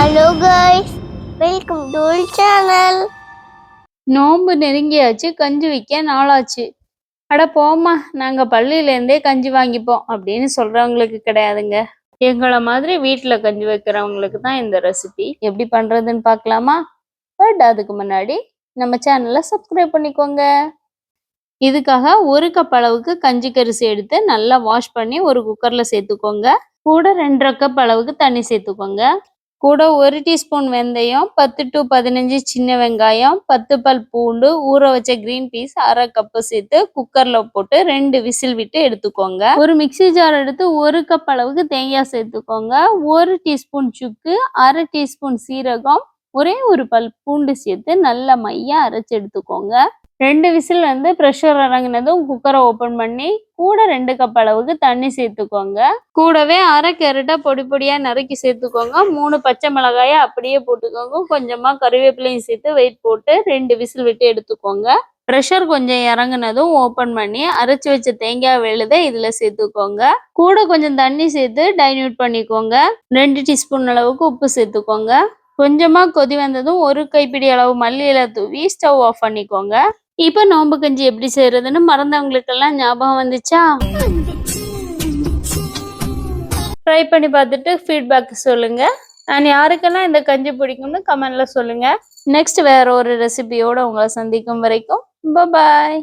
Hello guys welcome to channel நோம்பு நெருங்கியாச்சு கஞ்சி வைக்க நாளாச்சு. அட போம்மா நாங்க பள்ளியிலேருந்தே கஞ்சி வாங்கிப்போம் அப்படின்னு சொல்றவங்களுக்கு கிடையாதுங்க. எங்களை மாதிரி வீட்டில் கஞ்சி வைக்கிறவங்களுக்கு தான் இந்த ரெசிபி எப்படி பண்றதுன்னு பார்க்கலாமா? பட் அதுக்கு முன்னாடி நம்ம சேனலை சப்ஸ்கிரைப் பண்ணிக்கோங்க. இதுக்காக ஒரு கப் அளவுக்கு கஞ்சி கரிசி எடுத்து நல்லா வாஷ் பண்ணி ஒரு குக்கர்ல சேர்த்துக்கோங்க. கூட ரெண்டரை கப் அளவுக்கு தண்ணி சேர்த்துக்கோங்க. கூட ஒரு டீஸ்பூன் வெந்தயம் பத்து டு பதினஞ்சு சின்ன வெங்காயம் பத்து பல் பூண்டு ஊற வச்ச கிரீன் பீஸ் அரை கப்பு சேர்த்து குக்கர்ல போட்டு ரெண்டு விசில் விட்டு எடுத்துக்கோங்க. ஒரு மிக்ஸி ஜார் எடுத்து ஒரு கப் அளவுக்கு தேங்காய் சேர்த்துக்கோங்க. ஒரு டீஸ்பூன் சுக்கு அரை டீஸ்பூன் சீரகம் ஒரே ஒரு பல் பூண்டு சேர்த்து நல்ல மையா அரைச்சு எடுத்துக்கோங்க. ரெண்டு விசில் வந்து ப்ரெஷர் இறங்கினதும் குக்கரை ஓப்பன் பண்ணி கூட ரெண்டு கப் அளவுக்கு தண்ணி சேர்த்துக்கோங்க. கூடவே அரை கேரட்டா பொடி பொடியா நறுக்கி சேர்த்துக்கோங்க. மூணு பச்சை மிளகாயை அப்படியே போட்டுக்கோங்க. கொஞ்சமா கருவேப்பிலையும் சேர்த்து வெயிட் போட்டு ரெண்டு விசில் விட்டு எடுத்துக்கோங்க. ப்ரெஷர் கொஞ்சம் இறங்குனதும் ஓப்பன் பண்ணி அரைச்சி வச்ச தேங்காய் விழுதை இதுல சேர்த்துக்கோங்க. கூட கொஞ்சம் தண்ணி சேர்த்து டைன்யூட் பண்ணிக்கோங்க. ரெண்டு டீஸ்பூன் அளவுக்கு உப்பு சேர்த்துக்கோங்க. கொஞ்சமா கொதி வந்ததும் ஒரு கைப்பிடி அளவு மல்லி தூவி ஸ்டவ் ஆஃப் பண்ணிக்கோங்க. இப்போ நோம்பு கஞ்சி எப்படி செய்யறதுன்னு மறந்தவங்களுக்கெல்லாம் ஞாபகம் வந்துச்சா? ட்ரை பண்ணி பார்த்துட்டு ஃபீட்பேக் சொல்லுங்க. நான் யாருக்கெல்லாம் இந்த கஞ்சி பிடிக்கும்னு கமெண்ட்ல சொல்லுங்க. நெக்ஸ்ட் வேற ஒரு ரெசிபியோட உங்களை சந்திக்கும் வரைக்கும் பாய்